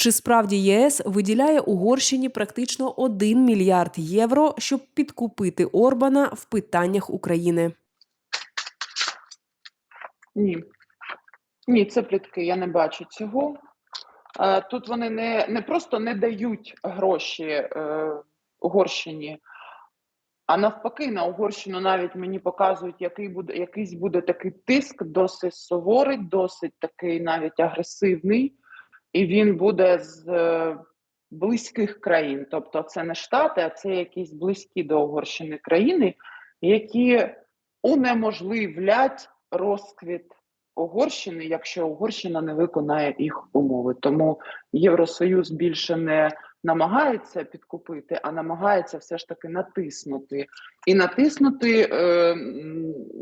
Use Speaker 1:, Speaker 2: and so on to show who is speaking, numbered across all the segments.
Speaker 1: Чи справді ЄС виділяє Угорщині практично 1 мільярд євро, щоб підкупити Орбана в питаннях України?
Speaker 2: Ні. Ні, це плітки, я не бачу цього. Е, Тут вони не, не просто не дають гроші е, Угорщині, а навпаки, на Угорщину навіть мені показують, який буде, якийсь буде такий тиск, досить суворий, досить такий навіть агресивний, і він буде з е, близьких країн. Тобто, це не Штати, а це якісь близькі до Угорщини країни, які унеможливлять розквіт Угорщини, якщо Угорщина не виконає їх умови. Тому Євросоюз більше не намагається підкупити, а намагається все ж таки натиснути. І натиснути е,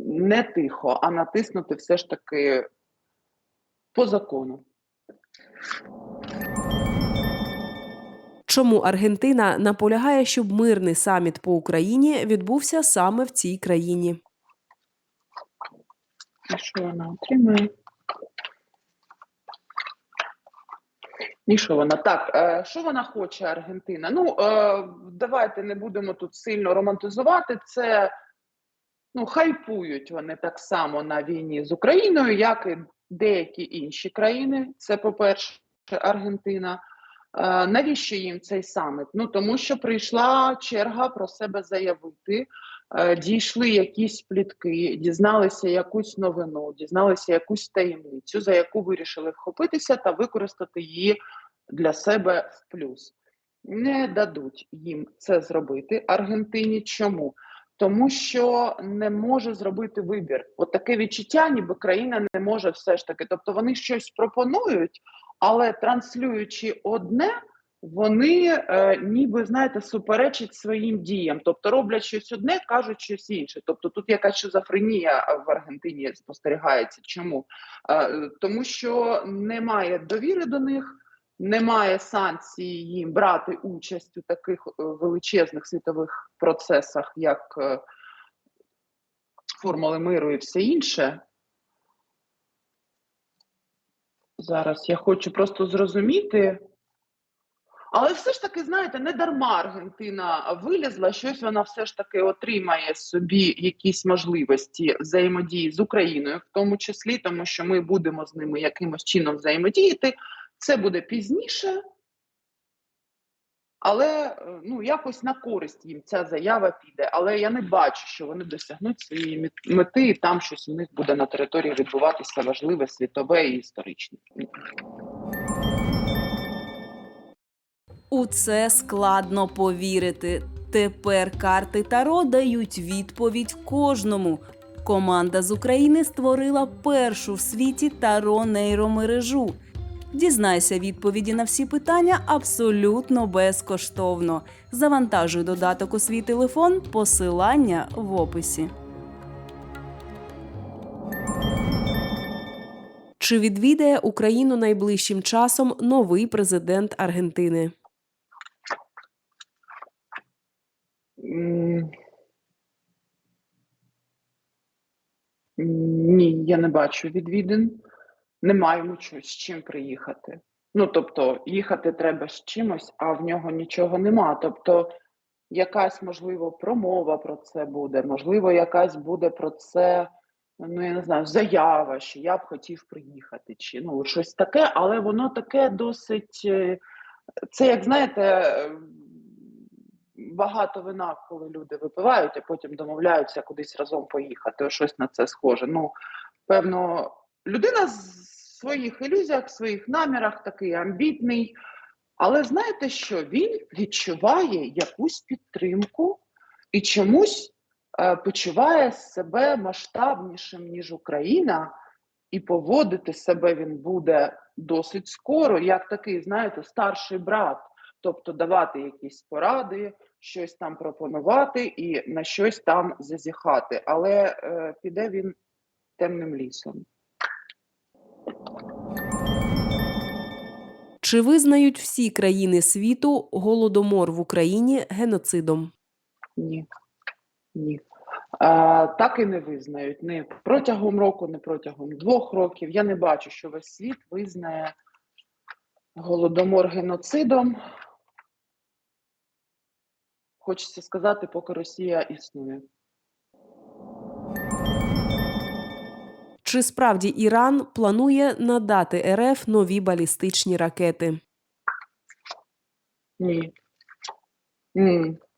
Speaker 2: не тихо, а натиснути все ж таки по закону.
Speaker 1: Чому Аргентина наполягає, щоб мирний саміт по Україні відбувся саме в цій країні?
Speaker 2: І що вона отримає? І що вона? Так, е, що вона хоче, Аргентина? Ну, е, давайте не будемо тут сильно романтизувати. Це ну, хайпують вони так само на війні з Україною, як і деякі інші країни. Це, по-перше, Аргентина. Е, навіщо їм цей саміт? Ну тому що прийшла черга про себе заявити. Е, дійшли якісь плітки, дізналися якусь новину, дізналися якусь таємницю, за яку вирішили вхопитися та використати її для себе в плюс. Не дадуть їм це зробити Аргентині. Чому? Тому що не може зробити вибір. От таке відчуття, ніби країна не може все ж таки. Тобто вони щось пропонують, але транслюючи одне, вони е, ніби знаєте суперечать своїм діям, тобто роблять щось одне, кажуть щось інше. Тобто тут якась шизофренія в Аргентині спостерігається. Чому? Е, тому що немає довіри до них, немає санкцій їм брати участь у таких е, величезних світових процесах, як е, формули миру і все інше. Зараз я хочу просто зрозуміти. Але все ж таки, знаєте, не дарма Аргентина вилізла, щось вона все ж таки отримає собі якісь можливості взаємодії з Україною, в тому числі, тому що ми будемо з ними якимось чином взаємодіяти. Це буде пізніше, але е, ну, якось на користь їм ця заява піде. Але я не бачу, що вони досягнуть своєї мет- мети, і там щось у них буде на території відбуватися важливе, світове і історичне.
Speaker 1: У це складно повірити. Тепер карти Таро дають відповідь кожному. Команда з України створила першу в світі Таро нейромережу. Дізнайся відповіді на всі питання абсолютно безкоштовно. Завантажуй додаток у свій телефон, посилання в описі. Чи відвідає Україну найближчим часом новий президент Аргентини?
Speaker 2: Ні, я не бачу відвідин. Немає йому чо- з чим приїхати. Ну, тобто, їхати треба з чимось, а в нього нічого нема. Тобто, якась, можливо, промова про це буде, можливо, якась буде про це, ну, я не знаю, заява, що я б хотів приїхати, чи ну, щось таке, але воно таке досить. е, Це, як знаєте, багато вина, коли люди випивають, а потім домовляються кудись разом поїхати. Щось на це схоже. Ну, певно, людина своїх ілюзіях, своїх намірах такий амбітний. Але знаєте що? Він відчуває якусь підтримку і чомусь е, почуває себе масштабнішим, ніж Україна, і поводити себе він буде досить скоро, як такий, знаєте, старший брат. Тобто давати якісь поради, щось там пропонувати і на щось там зазіхати. Але е, піде він темним лісом.
Speaker 1: Чи визнають всі країни світу голодомор в Україні геноцидом?
Speaker 2: Ні. Ні. А, так і не визнають. Не протягом року, не протягом двох років. Я не бачу, що весь світ визнає Голодомор геноцидом. Хочеться сказати, поки Росія існує.
Speaker 1: Чи справді Іран планує надати РФ нові балістичні ракети?
Speaker 2: Ні.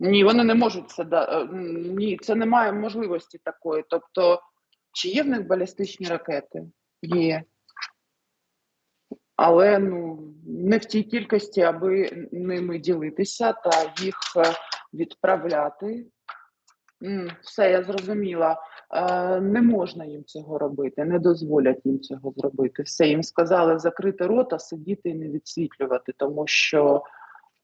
Speaker 2: Ні, вони не можуть це да. е, Ні, це немає можливості такої. Тобто, чи є в них балістичні ракети? Є. Але ну, не в тій кількості, аби ними ділитися та їх е, відправляти. Все, я зрозуміла. Е, Не можна їм цього робити, не дозволять їм цього зробити. Все, їм сказали закрити рота, сидіти і не відсвітлювати, тому що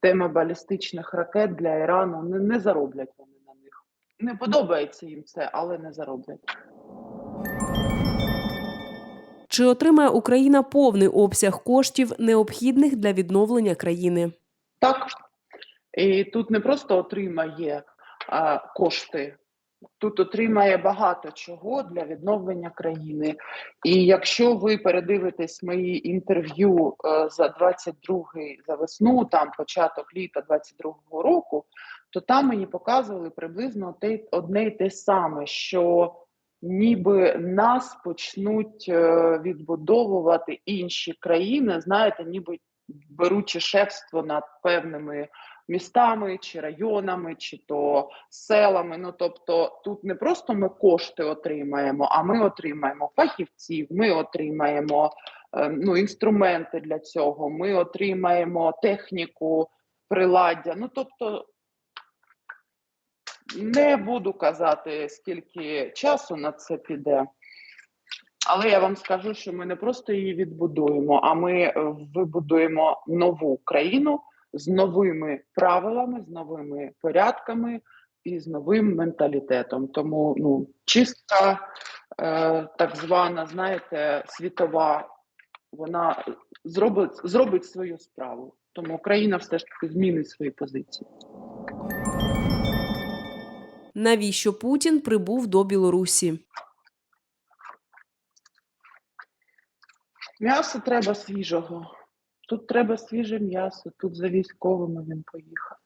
Speaker 2: тема балістичних ракет для Ірану не, не зароблять вони на них. Не подобається їм це, але не зароблять.
Speaker 1: Чи отримає Україна повний обсяг коштів, необхідних для відновлення країни?
Speaker 2: Так. І тут не просто отримає кошти, тут отримає багато чого для відновлення країни. І якщо ви передивитесь мої інтерв'ю е, за 22-й, за весну, там початок літа 22-го року, то там мені показували приблизно те, одне й те саме, що ніби нас почнуть е, відбудовувати інші країни, знаєте, ніби беручи шефство над певними містами чи районами, чи то селами. Ну тобто, тут не просто ми кошти отримаємо, а ми отримаємо фахівців, ми отримаємо е, ну, інструменти для цього, ми отримаємо техніку, приладдя. Ну тобто. Не буду казати, скільки часу на це піде, але я вам скажу, що ми не просто її відбудуємо, а ми вибудуємо нову країну з новими правилами, з новими порядками і з новим менталітетом. Тому ну, чистка, е, так звана, знаєте, світова, вона зробить, зробить свою справу. Тому Україна все ж таки змінить свої позиції.
Speaker 1: Навіщо Путін прибув до Білорусі?
Speaker 2: М'ясо треба свіжого. Тут треба свіже м'ясо, тут за військовими він поїхав.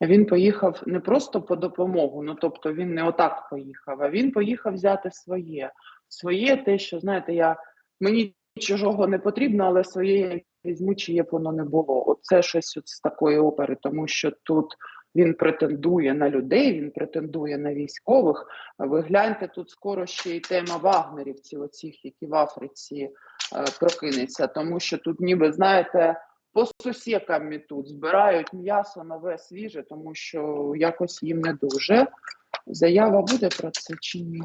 Speaker 2: Він поїхав не просто по допомогу, ну тобто він не отак поїхав, а він поїхав взяти своє. Своє те, що знаєте, я мені чужого не потрібно, але своє я візьму, чиє б воно не було. Оце щось от з такої опери, тому що тут він претендує на людей, він претендує на військових. Ви гляньте, тут скоро ще й тема вагнерівців, оцих, які в Африці прокинеться, тому що тут, ніби знаєте, по сусікам тут збирають м'ясо нове свіже, тому що якось їм не дуже. Заява буде про це чи ні?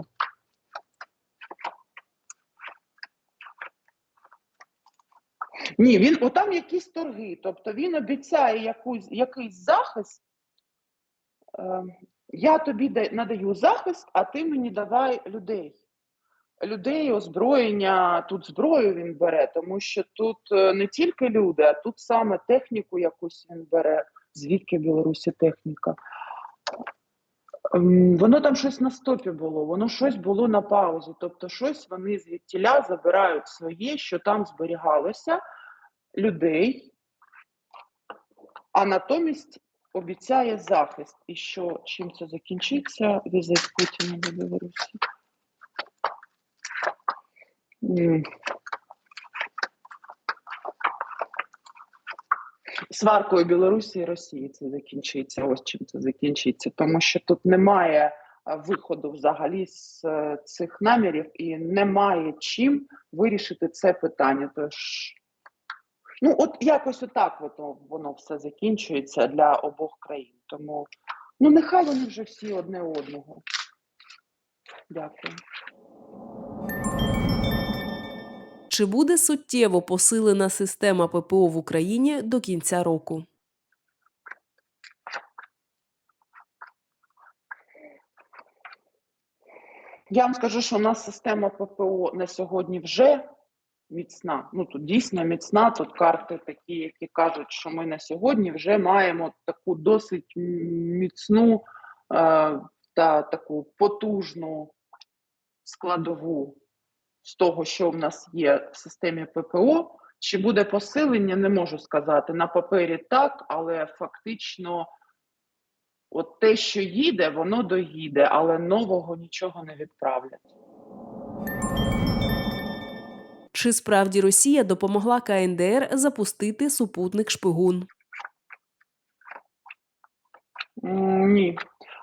Speaker 2: Ні, він отам якісь торги. Тобто він обіцяє якусь, якийсь захист. Е, я тобі надаю захист, а ти мені давай людей. Людей, озброєння, тут зброю він бере, тому що тут е, не тільки люди, а тут саме техніку якусь він бере. Звідки в Білорусі техніка? Ем, Воно там щось на стопі було, воно щось було на паузі. Тобто, щось вони звідтіля забирають своє, що там зберігалося людей, а натомість обіцяє захист. І що чим це закінчиться? Візит Путіна до Білорусі. Сваркою Білорусі і Росії це закінчиться. Ось чим це закінчиться. Тому що тут немає виходу взагалі з е, цих намірів і немає чим вирішити це питання. Тож, ну от якось отак воно, воно все закінчується для обох країн. Тому ну нехай вони вже всі одне одного. Дякую.
Speaker 1: Чи буде суттєво посилена система ППО в Україні до кінця року?
Speaker 2: Я вам скажу, що у нас система ППО на сьогодні вже міцна. Ну тут дійсно міцна. Тут карти такі, які кажуть, що ми на сьогодні вже маємо таку досить міцну е, та таку потужну складову з того, що в нас є в системі ППО, Чи буде посилення, не можу сказати. На папері так, але фактично, от те, що їде, воно доїде, але нового нічого не відправлять.
Speaker 1: Чи справді Росія допомогла КНДР запустити супутник шпигун?
Speaker 2: Ні,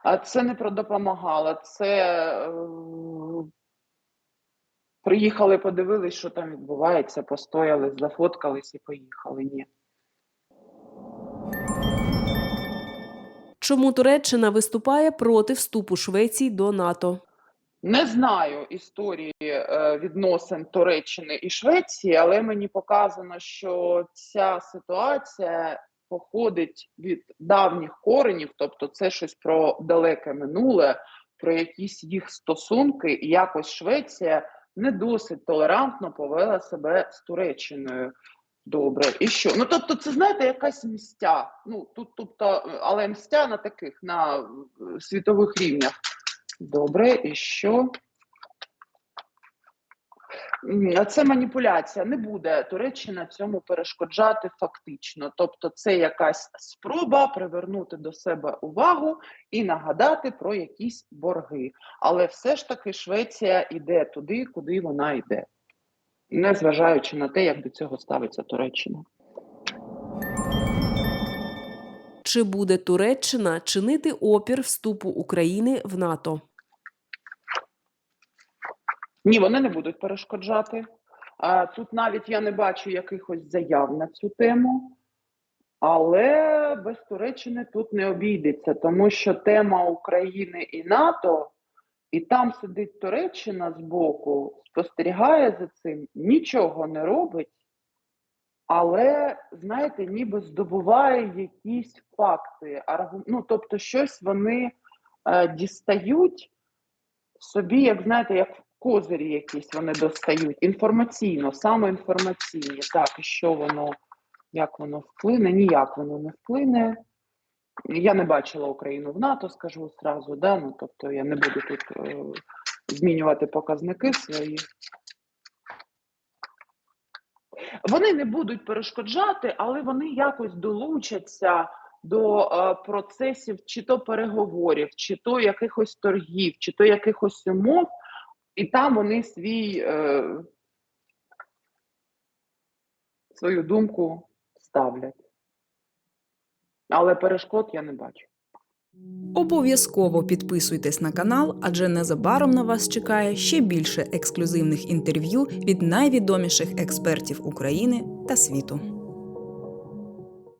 Speaker 2: а це не про допомагала. Це е, приїхали, подивились, що там відбувається, постояли, зафоткались і поїхали. Ні.
Speaker 1: Чому Туреччина виступає проти вступу Швеції до НАТО?
Speaker 2: Не знаю історії е, відносин Туреччини і Швеції, але мені показано, що ця ситуація походить від давніх коренів, тобто це щось про далеке минуле, про якісь їх стосунки, і якось Швеція не досить толерантно повела себе з Туреччиною. Добре, і що? Ну тобто, це знаєте, якась мстя. Ну тут, тобто, але мстя на таких на е, світових рівнях. Добре, і що? Це маніпуляція. Не буде Туреччина цьому перешкоджати фактично. Тобто, це якась спроба привернути до себе увагу і нагадати про якісь борги. Але все ж таки Швеція йде туди, куди вона йде, незважаючи на те, як до цього ставиться Туреччина.
Speaker 1: Чи буде Туреччина чинити опір вступу України в НАТО?
Speaker 2: Ні, вони не будуть перешкоджати. А, Тут навіть я не бачу якихось заяв на цю тему, але без Туреччини тут не обійдеться, тому що тема України і НАТО, і там сидить Туреччина збоку, спостерігає за цим, нічого не робить, але, знаєте, ніби здобуває якісь факти, ну, тобто щось вони е, дістають собі, як знаєте, як козирі якісь вони достають інформаційно, саме інформаційні. Так, і що воно, як воно вплине? Ніяк воно не вплине. Я не бачила Україну в НАТО, скажу зразу, да? ну, тобто я не буду тут е, змінювати показники свої. Вони не будуть перешкоджати, але вони якось долучаться до е, процесів чи то переговорів, чи то якихось торгів, чи то якихось умов, і там вони свій, е, свою думку ставлять. Але перешкод я не бачу.
Speaker 3: Обов'язково підписуйтесь на канал, адже незабаром на вас чекає ще більше ексклюзивних інтерв'ю від найвідоміших експертів України та світу.